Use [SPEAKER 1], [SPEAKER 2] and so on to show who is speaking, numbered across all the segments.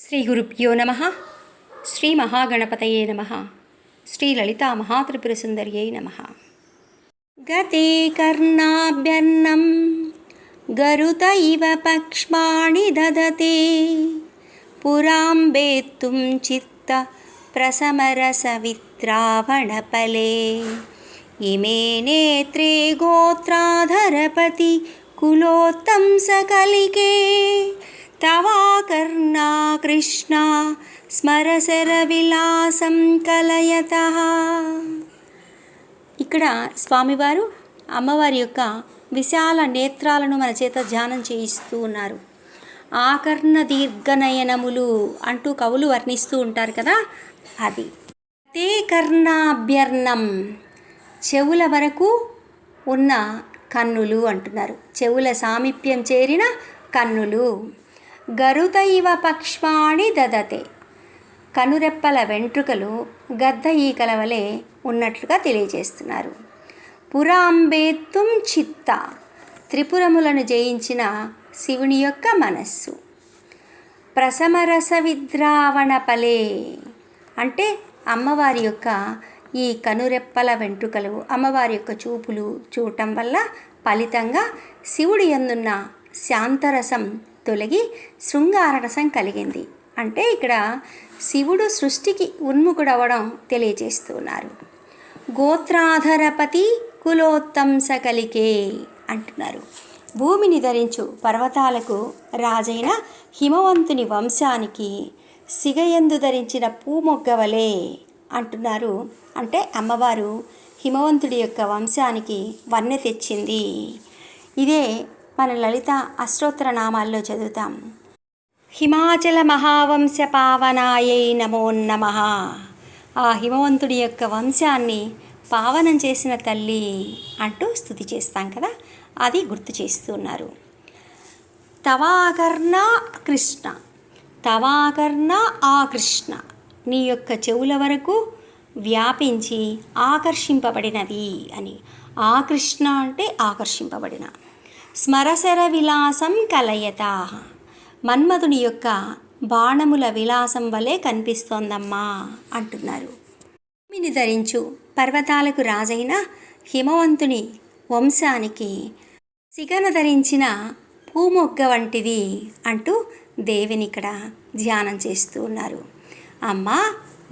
[SPEAKER 1] శ్రీ గురుభ్యో నమ శ్రీ మహాగణపతయే నమ శ్రీ లలితా మహాత్రిపురసుందర్యై నమ గతే కర్ణాభ్యన్నం గరుత ఇవ పక్ష్మాణి దదతే పురాంబేత్తుం చిత్త ప్రసమరసవిత్రావణపలే ఇమే నేత్రే గోత్రాధరపతి కులోత్తం సకలికే తవాకర్ణా కృష్ణ స్మరసర విలాసం కలయత ఇక్కడ స్వామివారు అమ్మవారి యొక్క విశాల నేత్రాలను మన చేత ధ్యానం చేయిస్తూ ఉన్నారు. ఆకర్ణ దీర్ఘనయనములు అంటూ కవులు వర్ణిస్తూ ఉంటారు కదా అది. తే కర్ణాభ్యర్ణం చెవుల వరకు ఉన్న కన్నులు అంటున్నారు. చెవుల సామీప్యం చేరిన కన్నులు. గరుత ఇవ పక్ష్మాణి దదతే. కనురెప్పల వెంట్రుకలు గద్ద ఈకల వలె ఉన్నట్లుగా తెలియజేస్తున్నారు. పురాంబేత్తుం చిత్త. త్రిపురములను జయించిన శివుని యొక్క మనస్సు. ప్రసమరస విద్రావణ పలే అంటే అమ్మవారి యొక్క ఈ కనురెప్పల వెంట్రుకలు అమ్మవారి యొక్క చూపులు చూడటం వల్ల ఫలితంగా శివుడి ఎందున్న శాంతరసం తొలగి శృంగారరసం కలిగింది. అంటే ఇక్కడ శివుడు సృష్టికి ఉన్ముఖుడవడం తెలియజేస్తున్నారు గోత్రాధరపతి కులోత్తంస కలికే అంటున్నారు. భూమిని ధరించు పర్వతాలకు రాజైన హిమవంతుని వంశానికి సిగయందు ధరించిన పూమొగ్గవలే అంటున్నారు. అంటే అమ్మవారు హిమవంతుడి యొక్క వంశానికి వన్నె తెచ్చింది. ఇదే మన లలిత అష్టోత్తర నామాల్లో చదువుతాం. హిమాచల మహావంశ పావనాయై నమో నమ. ఆ హిమవంతుడి యొక్క వంశాన్ని పావనం చేసిన తల్లి అంటూ స్థుతి చేస్తాం కదా అది గుర్తు చేస్తున్నారు. తవాకర్ణ కృష్ణ తవాకర్ణ ఆ కృష్ణ నీ యొక్క చెవుల వరకు వ్యాపించి ఆకర్షింపబడినది అని. ఆకృష్ణ అంటే ఆకర్షింపబడిన. స్మరసర విలాసం కలయత. మన్మధుని యొక్క బాణముల విలాసం వలె కనిపిస్తోందమ్మా అంటున్నారు. భూమిని ధరించు పర్వతాలకు రాజైన హిమవంతుని వంశానికి సిగన ధరించిన పూమొగ్గ వంటిది అంటూ దేవిని ఇక్కడ ధ్యానం చేస్తూ ఉన్నారు. అమ్మా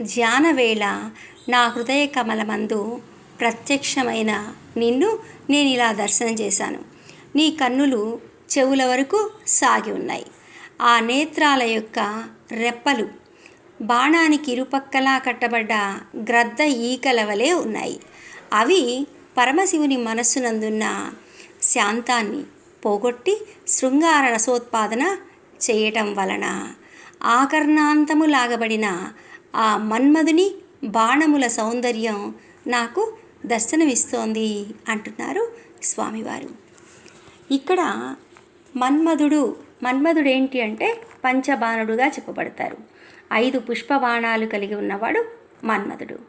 [SPEAKER 1] ధ్యాన వేళ నా హృదయ కమలమందు ప్రత్యక్షమైన నిన్ను నేను ఇలా దర్శనం చేశాను. నీ కన్నులు చెవుల వరకు సాగి ఉన్నాయి. ఆ నేత్రాల యొక్క రెప్పలు బాణానికి ఇరుపక్కలా కట్టబడ్డ గ్రద్ద ఈకల వలె ఉన్నాయి. అవి పరమశివుని మనస్సునందున్న శాంతాన్ని పోగొట్టి శృంగార రసోత్పాదన చేయటం వలన ఆకర్ణాంతము లాగబడిన ఆ మన్మధుని బాణముల సౌందర్యం నాకు దర్శనమిస్తోంది అంటున్నారు స్వామివారు. ఇక్కడ మన్మధుడు మన్మధుడు ఏంటి అంటే పంచబాణుడుగా చెప్పబడతారు. ఐదు పుష్పబాణాలు కలిగి ఉన్నవాడు మన్మధుడు.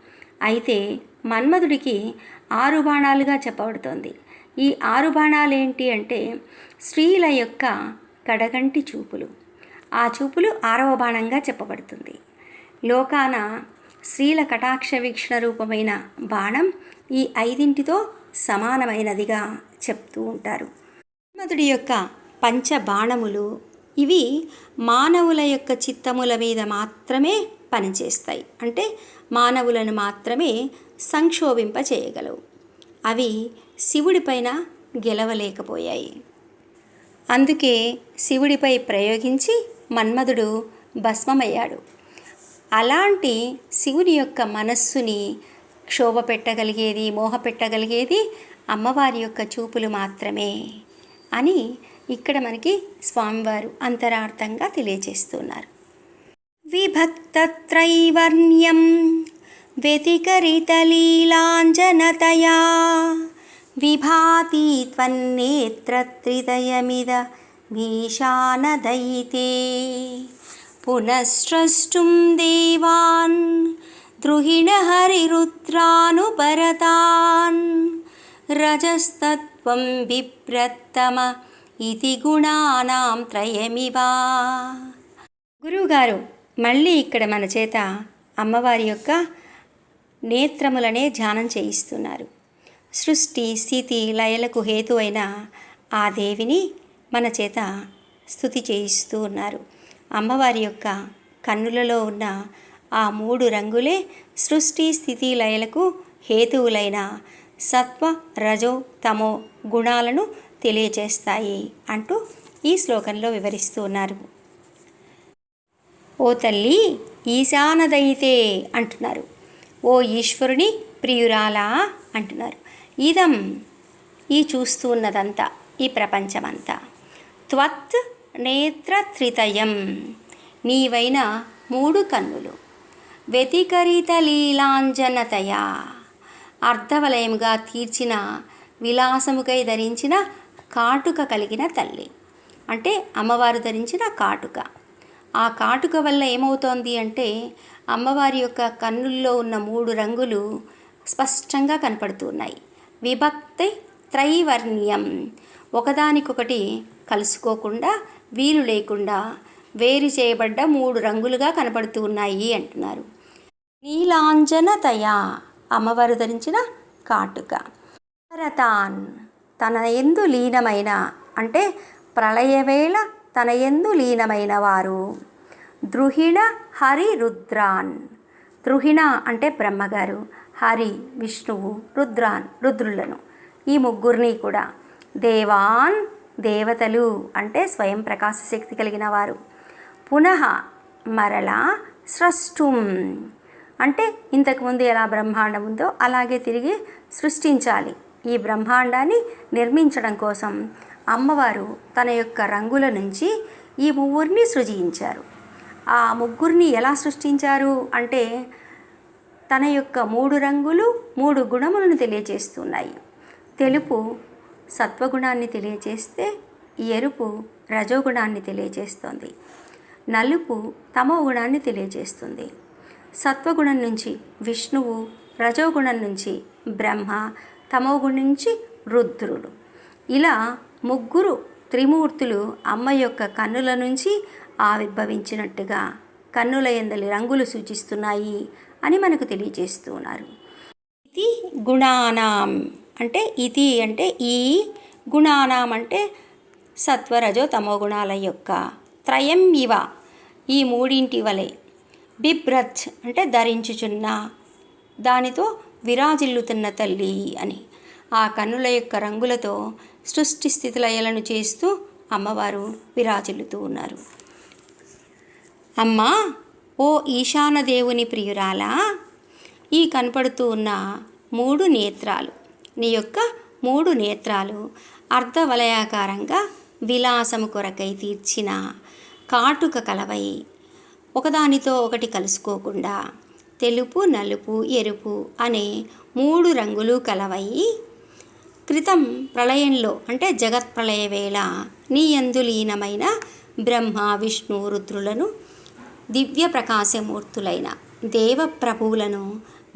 [SPEAKER 1] అయితే మన్మధుడికి ఆరు బాణాలుగా చెప్పబడుతోంది. ఈ ఆరు బాణాలు ఏంటి అంటే స్త్రీల యొక్క కడగంటి చూపులు. ఆ చూపులు ఆరవ బాణంగా చెప్పబడుతుంది. లోకాన స్త్రీల కటాక్ష వీక్షణ రూపమైన బాణం ఈ ఐదింటితో సమానమైనదిగా చెప్తూ ఉంటారు. మన్మధుడి యొక్క పంచ బాణములు ఇవి మానవుల యొక్క చిత్తముల మీద మాత్రమే పనిచేస్తాయి. అంటే మానవులను మాత్రమే సంక్షోభింప చేయగలవు అవి శివుడిపైన గెలవలేకపోయాయి. అందుకే శివుడిపై ప్రయోగించి మన్మధుడు భస్మమయ్యాడు. అలాంటి శివుని యొక్క మనస్సుని క్షోభ పెట్టగలిగేది మోహ పెట్టగలిగేది అమ్మవారి యొక్క చూపులు మాత్రమే. అని ఇక్కడ మనకి స్వామివారు అంతరార్థంగా తెలియజేస్తున్నారు. విభక్తత్రైవర్ణ్యం వ్యతికరితలీలాంజనతయా విభాతి త్వన్నేత్రత్రిదయమిద భీషానదయితే. పునఃస్రష్టుం దేవాన్ ద్రుహిణహరిరుద్రానుపరతాన్ రజస్తత్వం బిభ్రత్తమ ఇది గుణానాం త్రయమివా గురువుగారు మళ్ళీ ఇక్కడ మన చేత అమ్మవారి యొక్క నేత్రములనే ధ్యానం చేయిస్తున్నారు. సృష్టి స్థితి లయలకు హేతు అయిన ఆ దేవిని మన చేత స్థుతి చేయిస్తూ ఉన్నారు. అమ్మవారి యొక్క కన్నులలో ఉన్న ఆ మూడు రంగులే సృష్టి స్థితి లయలకు హేతువులైన సత్వ రజో తమో గుణాలను తెలియజేస్తాయి అంటూ ఈ శ్లోకంలో వివరిస్తూ ఉన్నారు. ఓ తల్లి ఈశానదైతే అంటున్నారు. ఓ ఈశ్వరుని ప్రియురాలా అంటున్నారు. ఇదం ఈ చూస్తూ ఉన్నదంతా ఈ ప్రపంచమంతా. త్వత్ నేత్రత్రితయం నీవైన మూడు కన్నులు. వ్యతికరిత లీలాంజనతయా అర్ధవలయముగా తీర్చిన విలాసముకై ధరించిన కాటుక కలిగిన తల్లి. అంటే అమ్మవారు ధరించిన కాటుక. ఆ కాటుక వల్ల ఏమవుతోంది అంటే అమ్మవారి యొక్క కన్నుల్లో ఉన్న మూడు రంగులు స్పష్టంగా కనపడుతున్నాయి. విభక్తి త్రైవర్ణ్యం. ఒకదానికొకటి కలుసుకోకుండా వీలు లేకుండా వేరు చేయబడ్డ మూడు రంగులుగా కనపడుతూ ఉన్నాయి అంటున్నారు. నీలాంజనతయ? అమ్మవారు ధరించిన కాటుక. భరతాన్ తన ఎందు లీనమైన అంటే ప్రళయవేళ తన ఎందు లీనమైన వారు. ద్రుహిణ హరి రుద్రాన్. ద్రుహిణ అంటే బ్రహ్మగారు హరి విష్ణువు రుద్రాన్ రుద్రులను. ఈ ముగ్గురిని కూడా దేవాన్ దేవతలు అంటే స్వయం ప్రకాశ శక్తి కలిగిన వారు. పునః మరలా స్రష్టుం. అంటే ఇంతకుముందు ఎలా బ్రహ్మాండం ఉందో అలాగే తిరిగి సృష్టించాలి. ఈ బ్రహ్మాండాన్ని నిర్మించడం కోసం అమ్మవారు తన యొక్క రంగుల నుంచి ఈ ముగ్గురిని సృజించారు. ఆ ముగ్గురిని ఎలా సృష్టించారు అంటే తన యొక్క మూడు రంగులు మూడు గుణములను తెలియజేస్తున్నాయి తెలుపు సత్వగుణాన్ని తెలియజేస్తే ఎరుపు రజోగుణాన్ని తెలియజేస్తుంది నలుపు తమో గుణాన్ని తెలియజేస్తుంది సత్వగుణం నుంచి విష్ణువు రజోగుణం నుంచి బ్రహ్మ తమోగుణం నుంచి రుద్రుడు. ఇలా ముగ్గురు త్రిమూర్తులు అమ్మ యొక్క కన్నుల నుంచి ఆవిర్భవించినట్టుగా కన్నుల ఎందలి రంగులు సూచిస్తున్నాయి అని మనకు తెలియజేస్తున్నారు ఇది గుణానాం అంటే ఇది అంటే ఈ గుణానాం అంటే సత్వరజో తమో గుణాల యొక్క త్రయం ఇవ. ఈ మూడింటి వలె బిభ్రత్ అంటే ధరించుచున్న దానితో విరాజిల్లుతున్న తల్లి అని. ఆ కన్నుల యొక్క రంగులతో సృష్టి స్థితిలయలను చేస్తూ అమ్మవారు విరాజిల్లుతూ ఉన్నారు. అమ్మా ఓ ఈశాన దేవుని ప్రియురాలా ఈ కనపడుతూ ఉన్న మూడు నేత్రాలు నీ యొక్క మూడు నేత్రాలు అర్ధవలయాకారంగా విలాసము కొరకై తీర్చిన కాటుక కలవై ఒకదానితో ఒకటి కలుసుకోకుండా తెలుపు నలుపు ఎరుపు అనే మూడు రంగులు కలవై క్రితం ప్రళయంలో అంటే జగత్ ప్రళయ వేళ నీ యందు లీనమైన బ్రహ్మ విష్ణు రుద్రులను దివ్య ప్రకాశమూర్తులైన దేవప్రభువులను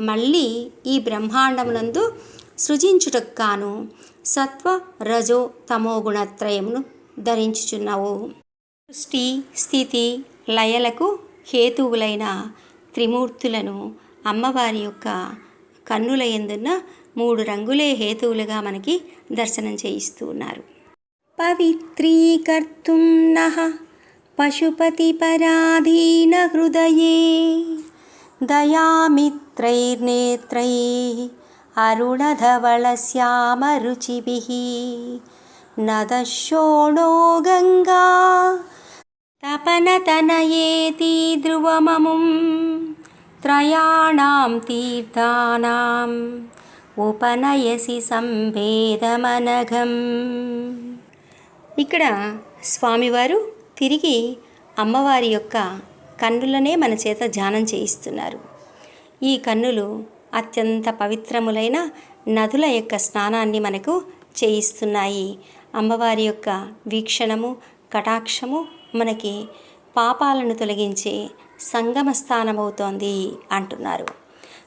[SPEAKER 1] మళ్ళీ ఈ బ్రహ్మాండమునందు సృజించుటకు కాను సత్వ రజో తమో గుణత్రయమును ధరించుచున్నావు. సృష్టి స్థితి లయలకు హేతువులైన త్రిమూర్తులను అమ్మవారి యొక్క కన్నుల ఎందున్న మూడు రంగులే హేతువులుగా మనకి దర్శనం చేయిస్తూ ఉన్నారు. పవిత్రీకర్తుం నః పశుపతిపరాధీన హృదయే దయామిత్రైర్నేత్రై అరుణధవళశ్యామరుచిభిः నదశోణో గంగా తపనతనయేతి ధ్రువమముం త్రయాణం తీర్థానాం ఉపనయసి సంభేదమనఘం ఇక్కడ స్వామివారు తిరిగి అమ్మవారి యొక్క కన్నులనే మన చేత ధ్యానం చేయిస్తున్నారు. ఈ కన్నులు అత్యంత పవిత్రములైన నదుల యొక్క స్నానాన్ని మనకు చేయిస్తున్నాయి. అమ్మవారి యొక్క వీక్షణము కటాక్షము మనకి పాపాలను తొలగించే సంగమ స్థానమవుతోంది అంటున్నారు.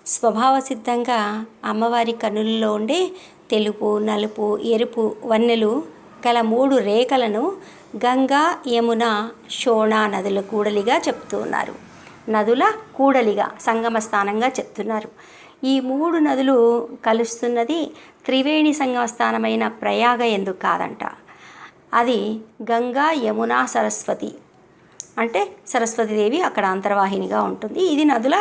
[SPEAKER 1] స్వభావ సిద్ధంగా అమ్మవారి కనులలో ఉండే తెలుపు నలుపు ఎరుపు వన్నెలు గల మూడు రేఖలను గంగా యమున షోణా నదుల కూడలిగా చెప్తూ ఉన్నారు. నదుల కూడలిగా సంగమ స్థానంగా చెప్తున్నారు. ఈ మూడు నదులు కలుస్తున్నది త్రివేణి సంగమ స్థానమైన ప్రయాగ ఎందుకు కాదంట. అది గంగా యమున సరస్వతి. అంటే సరస్వతీదేవి అక్కడ అంతర్వాహినిగా ఉంటుంది. ఇది నదుల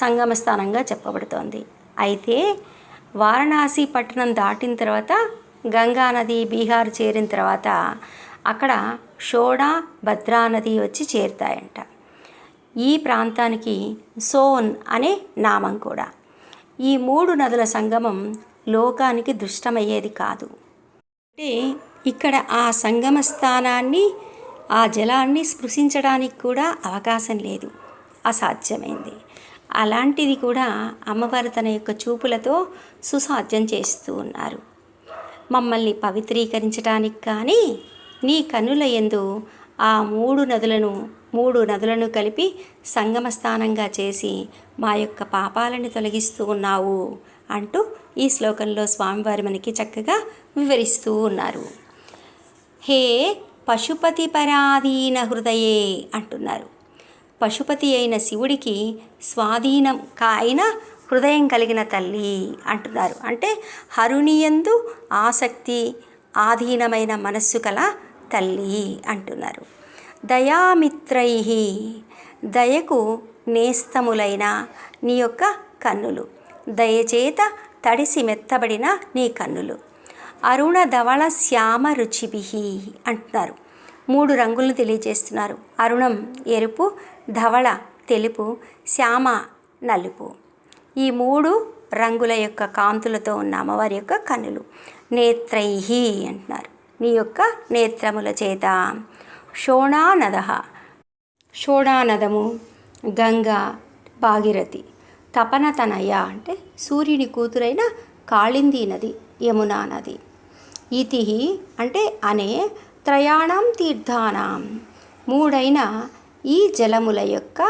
[SPEAKER 1] సంగమ స్థానంగా చెప్పబడుతోంది. అయితే వారణాసి పట్టణం దాటిన తర్వాత గంగా నది బీహార్ చేరిన తర్వాత అక్కడ షోడా భద్రా నది వచ్చి చేరుతాయంట. ఈ ప్రాంతానికి సోన్ అనే నామం కూడా. ఈ మూడు నదుల సంగమం లోకానికి దృష్టమయ్యేది కాదు. అంటే ఇక్కడ ఆ సంగమ స్థానాన్ని ఆ జలాన్ని స్పృశించడానికి కూడా అవకాశం లేదు. అసాధ్యమైంది. అలాంటిది కూడా అమ్మవారు తన యొక్క చూపులతో సుసాధ్యం చేస్తూ ఉన్నారు. మమ్మల్ని పవిత్రీకరించడానికి కానీ నీ కనుల యందు ఆ మూడు నదులను మూడు నదులను కలిపి సంగమ స్థానంగా చేసి మా యొక్క పాపాలని తొలగిస్తూ ఉన్నావు అంటూ ఈ శ్లోకంలో స్వామివారి మనకి చక్కగా వివరిస్తూ ఉన్నారు. హే పశుపతి పరాధీన హృదయే అంటున్నారు. పశుపతి అయిన శివుడికి స్వాధీనం కాయిన హృదయం కలిగిన తల్లి అంటున్నారు. అంటే హరుణియందు ఆసక్తి ఆధీనమైన మనస్సు కల తల్లి అంటున్నారు. దయామిత్రై దయకు నేస్తములైన నీ యొక్క కన్నులు. దయచేత తడిసి మెత్తబడిన నీ కన్నులు. అరుణ ధవళ శ్యామ రుచిభి అంటున్నారు. మూడు రంగులను తెలియజేస్తున్నారు. అరుణం ఎరుపు ధవళ తెలుపు శ్యామ నలుపు. ఈ మూడు రంగుల యొక్క కాంతులతో ఉన్న అమ్మవారి యొక్క కన్నులు. నేత్రై అంటున్నారు. నీ యొక్క నేత్రముల చేత. షోణానద. షోణానదము గంగా భాగీరథి తపనతనయ అంటే సూర్యుని కూతురైన కాళింది నది యమునా నది. ఇతి అంటే అనే త్రయాణం తీర్థానాం. మూడైన ఈ జలముల యొక్క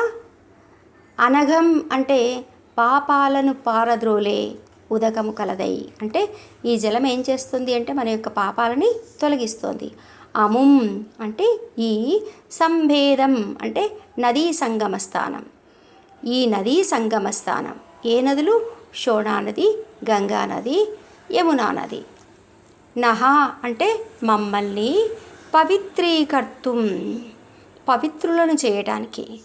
[SPEAKER 1] అనఘం అంటే పాపాలను పారద్రోలే ఉదకము కలదై. అంటే ఈ జలం ఏం చేస్తుంది అంటే మన యొక్క పాపాలని తొలగిస్తుంది. అముం అంటే ఈ సంభేదం అంటే నదీ సంగమ స్థానం ఈ నదీ సంగమ స్థానం ఏ నదులు? షోణా నది గంగా నది యమునా నది. నహ అంటే మమ్మల్ని పవిత్రీకర్తుం పవిత్రులను చేయటానికి.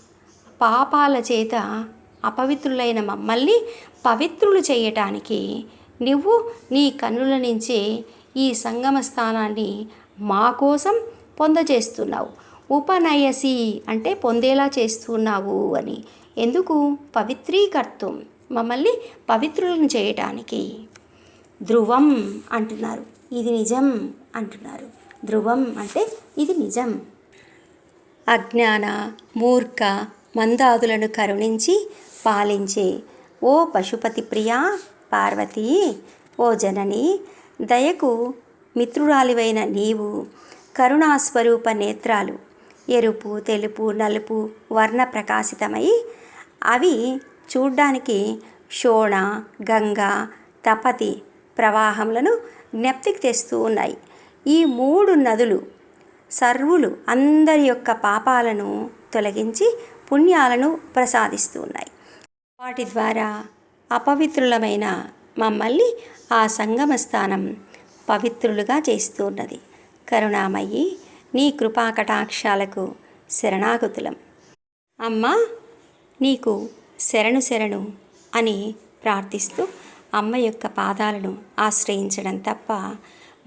[SPEAKER 1] పాపాల చేత అపవిత్రులైన మమ్మల్ని పవిత్రులు చేయటానికి నువ్వు నీ కన్నుల నుంచి ఈ సంగమ స్థానాన్ని మా కోసం పొందజేస్తున్నావు. ఉపనయసి అంటే పొందేలా చేస్తున్నావు అని. ఎందుకు? పవిత్రీకర్తం మమ్మల్ని పవిత్రులను చేయటానికి. ధ్రువం అంటున్నారు. ఇది నిజం అంటున్నారు. ధ్రువం అంటే ఇది నిజం. అజ్ఞాన మూర్ఖ మందాదులను కరుణించి పాలించే ఓ పశుపతి ప్రియా పార్వతీ ఓ జనని దయకు మిత్రురాలివైన నీవు కరుణాస్వరూప నేత్రాలు ఎరుపు తెలుపు నలుపు వర్ణ ప్రకాశితమై అవి చూడ్డానికి షోణ గంగా తపతి ప్రవాహములను జ్ఞప్తికి తెస్తూ ఉన్నాయి. ఈ మూడు నదులు సర్వులు అందరి యొక్క పాపాలను తొలగించి పుణ్యాలను ప్రసాదిస్తూ ఉన్నాయి. వాటి ద్వారా అపవిత్రులమైన మమ్మల్ని ఆ సంగమ స్థానం పవిత్రులుగా చేస్తూ ఉన్నది కరుణామయ్యి నీ కృపా కటాక్షాలకు శరణాగతులం. అమ్మా నీకు శరణు శరణు అని ప్రార్థిస్తూ అమ్మ యొక్క పాదాలను ఆశ్రయించడం తప్ప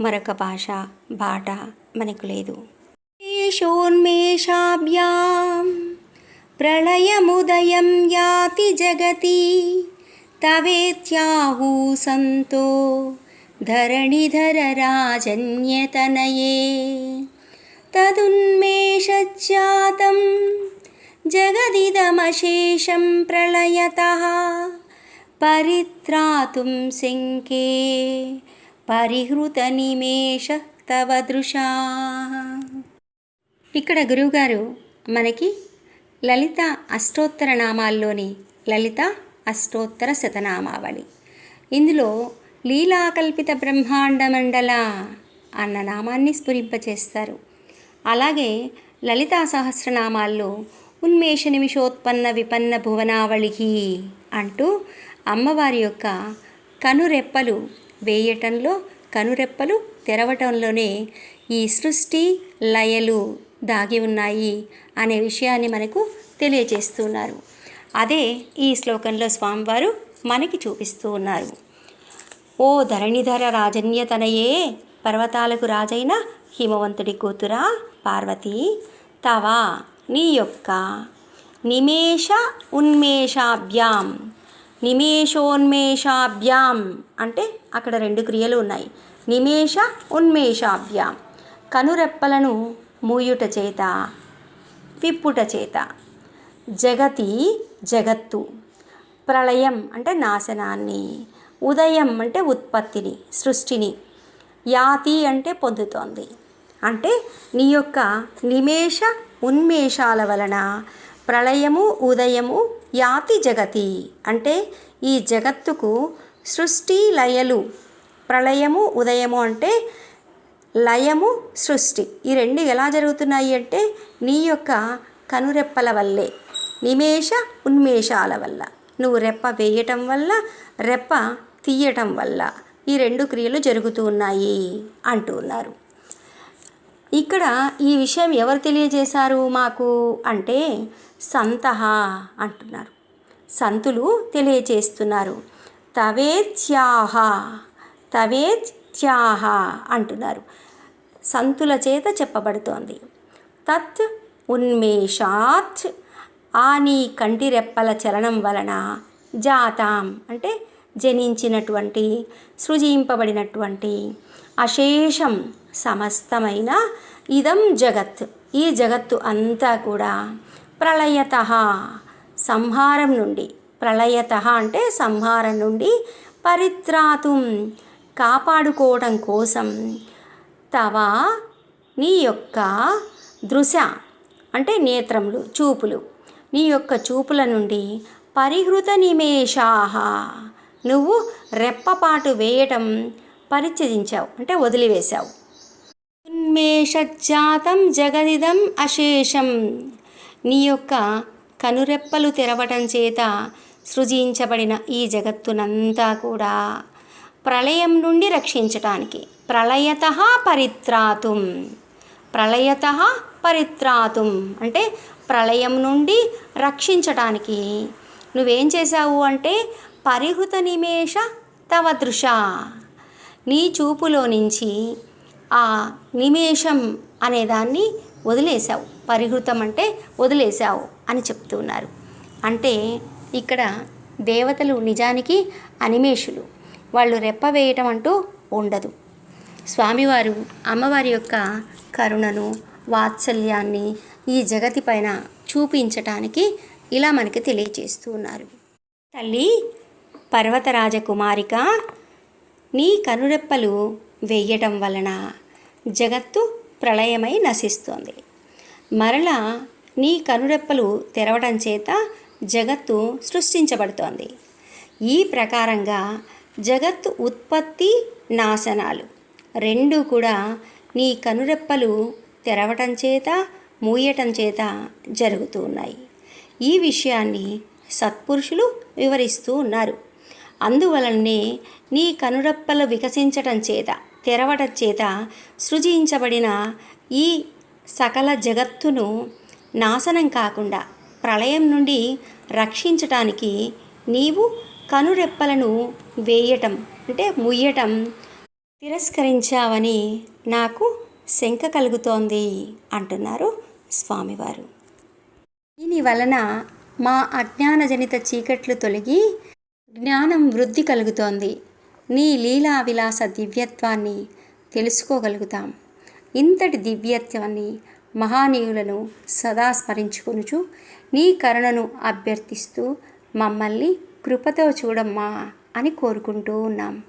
[SPEAKER 1] మరొక భాష బాట మనకు లేదు. ఏషోన్మేషాభ్యాం ప్రళయముదయం యాతి జగతి తవేత్యాహూ సంతో ధరణిధర రాజన్యతనయే తదున్మేషజాతం జగదిదమశేషం ప్రళయత పరిత్రాతుం శంకే పరిహృతనిమేష తవ దృశా ఇక్కడ గురువుగారు మనకి లలిత అష్టోత్తర నామాల్లోని లలిత అష్టోత్తర శతనామావళి. ఇందులో లీలాకల్పిత బ్రహ్మాండ మండల అన్న నామాన్ని స్ఫురింపచేస్తారు. అలాగే లలితా సహస్రనామాల్లో ఉన్మేష నిమిషోత్పన్న విపన్న భువనావళికి అంటూ అమ్మవారి యొక్క కనురెప్పలు వేయటంలో కనురెప్పలు తెరవటంలోనే ఈ సృష్టి లయలు దాగి ఉన్నాయి అనే విషయాన్ని మనకు తెలియజేస్తున్నారు. అదే ఈ శ్లోకంలో స్వామివారు మనకి చూపిస్తూ ఉన్నారు. ఓ ధరణిధర రాజన్యతనయే పర్వతాలకు రాజైన హిమవంతుడి కూతురా పార్వతి తవా నీ యొక్క నిమేష ఉన్మేషాభ్యాం నిమేషోన్మేషాభ్యాం అంటే అక్కడ రెండు క్రియలు ఉన్నాయి. నిమేష ఉన్మేషాభ్యాం. కనురెప్పలను మూయుట చేత విప్పుట చేత. జగతి జగత్తు. ప్రళయం అంటే నాశనాన్ని. ఉదయం అంటే ఉత్పత్తిని సృష్టిని. యాతి అంటే పొందుతోంది. అంటే నీ యొక్క నిమేష ఉన్మేషాల వలన ప్రళయము ఉదయము యాతి జగతి అంటే ఈ జగత్తుకు సృష్టి లయలు ప్రళయము ఉదయము అంటే లయము సృష్టి. ఈ రెండు ఎలా జరుగుతున్నాయి అంటే నీ యొక్క కనురెప్పల వల్లే నిమేష ఉన్మేషాల వల్ల. నువ్వు రెప్ప వేయటం వల్ల రెప్ప తీయటం వల్ల ఈ రెండు క్రియలు జరుగుతూ ఉన్నాయి అంటూ ఉన్నారు. ఇక్కడ ఈ విషయం ఎవరు తెలియజేశారు మాకు అంటే సంతహ అంటున్నారు. సంతులు తెలియజేస్తున్నారు. తవేత్యాహ తవేత్యాహ అంటున్నారు. సంతుల చేత చెప్పబడుతోంది. తత్ ఉన్మేషాత్ ఆ నీ కంటి రెప్పల చలనం వలన జాతాం అంటే జనించినటువంటి సృజింపబడినటువంటి అశేషం సమస్తమైన ఇదం జగత్. ఈ జగత్తు అంతా కూడా ప్రళయత సంహారం నుండి. ప్రళయత అంటే సంహారం నుండి పరిత్రాతుం కాపాడుకోవడం కోసం తవ నీ యొక్క దృశ అంటే నేత్రములు చూపులు. నీ యొక్క చూపుల నుండి పరిహృత నిమేషాహ నువ్వు రెప్పపాటు వేయటం పరిచయించావు అంటే వదిలివేశావు. ఉన్మేషజాతం జగదిదం అశేషం. నీ యొక్క కనురెప్పలు తెరవటం చేత సృజించబడిన ఈ జగత్తునంతా కూడా ప్రళయం నుండి రక్షించటానికి. ప్రళయత పరిత్రాతుం. ప్రళయత పరిత్రాతుం. అంటే ప్రళయం నుండి రక్షించటానికి. నువ్వేం చేశావు అంటే పరిహృత నిమేష తవ దృశ. నీ చూపులో నుంచి ఆ నిమేషం అనేదాన్ని వదిలేశావు. పరిహృతం అంటే వదిలేశావు అని చెప్తున్నారు అంటే ఇక్కడ దేవతలు నిజానికి అనిమేషులు. వాళ్ళు రెప్ప వేయటం అంటూ ఉండదు. స్వామివారు అమ్మవారి యొక్క కరుణను వాత్సల్యాన్ని ఈ జగతి పైన చూపించటానికి ఇలా మనకి తెలియజేస్తూ ఉన్నారు. తల్లి పర్వతరాజకుమారిక నీ కనురెప్పలు వెయ్యటం వలన జగత్తు ప్రళయమై నశిస్తోంది. మరలా నీ కనురెప్పలు తెరవడం చేత జగత్తు సృష్టించబడుతోంది. ఈ ప్రకారంగా జగత్తు ఉత్పత్తి నాశనాలు రెండు కూడా నీ కనురెప్పలు తెరవటం చేత మూయటం చేత జరుగుతూ ఉన్నాయి. ఈ విషయాన్ని సత్పురుషులు వివరిస్తూ ఉన్నారు. అందువలనే నీ కనురెప్పలు వికసించటం చేత తెరవడం చేత సృజించబడిన ఈ సకల జగత్తును నాశనం కాకుండా ప్రళయం నుండి రక్షించటానికి నీవు కనురెప్పలను వేయటం అంటే ముయ్యటం తిరస్కరించావని నాకు శంక కలుగుతోంది అంటున్నారు స్వామివారు. దీని వలన మా అజ్ఞానజనిత చీకట్లు తొలగి జ్ఞానం వృద్ధి కలుగుతోంది. నీ లీలా విలాస దివ్యత్వాన్ని తెలుసుకోగలుగుతాం. ఇంతటి దివ్యత్వాన్ని మహానీయులను సదా స్మరించుకొనుచు నీ కరుణను అభ్యర్థిస్తూ మమ్మల్ని కృపతో చూడమ్మా అని కోరుకుంటూ ఉన్నాం.